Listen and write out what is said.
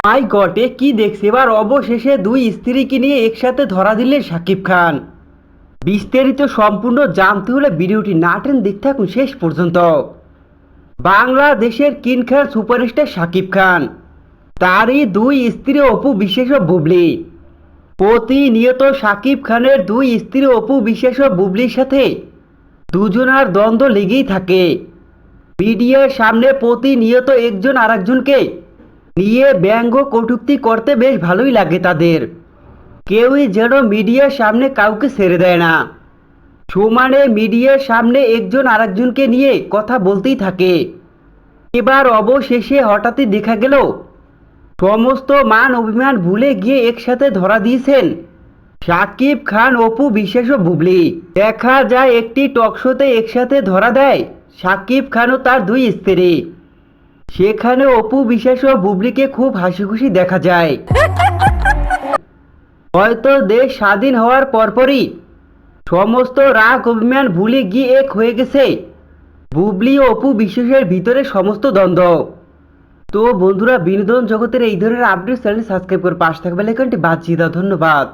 মাই গটে কি দেখছে এবার অবশেষে দুই স্ত্রীকে নিয়ে একসাথে ধরা দিলেন শাকিব খান। বিস্তারিত সম্পূর্ণ জানতে হলে ভিডিওটি না টেন দেখতে থাকুন শেষ পর্যন্ত। বাংলাদেশের কিন খান সুপারস্টার শাকিব খান। তারই দুই স্ত্রী অপু বিশেষ বুবলি। প্রতিনিয়ত শাকিব খানের দুই স্ত্রী অপু বিশেষ বুবলির সাথে দুজনার দ্বন্দ্ব লেগেই থাকে। মিডিয়ার সামনে প্রতিনিয়ত একজন আরেকজনকে নিয়ে ব্যঙ্গ কটূক্তি করতে বেশ ভালোই লাগে তাদের। কেউই যেন মিডিয়ার সামনে কাউকে ছেড়ে দেয় না। সমানে মিডিয়ার সামনে একজন আরেকজনকে নিয়ে কথা বলতেই থাকে। এবার অবশেষে হঠাৎই দেখা গেল, সমস্ত মান অভিমান ভুলে গিয়ে একসাথে ধরা দিয়েছেন সাকিব খান, অপু বিশেষ ও বুবলি। দেখা যায় একটি টকশোতে একসাথে ধরা দেয় সাকিব খান ও তার দুই স্ত্রী। সেখানে অপু বিশেষ ও বুবলিকে খুব হাসি খুশি দেখা যায়। হয়তো দেশ স্বাধীন হওয়ার পরপরই সমস্ত রাগ অভিমান ভুলে গিয়ে এক হয়ে গেছে। বুবলি ও অপু বিশ্বাসের ভিতরে সমস্ত দ্বন্দ্ব। তো বন্ধুরা, বিনোদন জগতের এই ধরনের আপডেট চ্যানেল সাবস্ক্রাইব করে পাশে থাকবে লেখনটি বাদ দাও। ধন্যবাদ।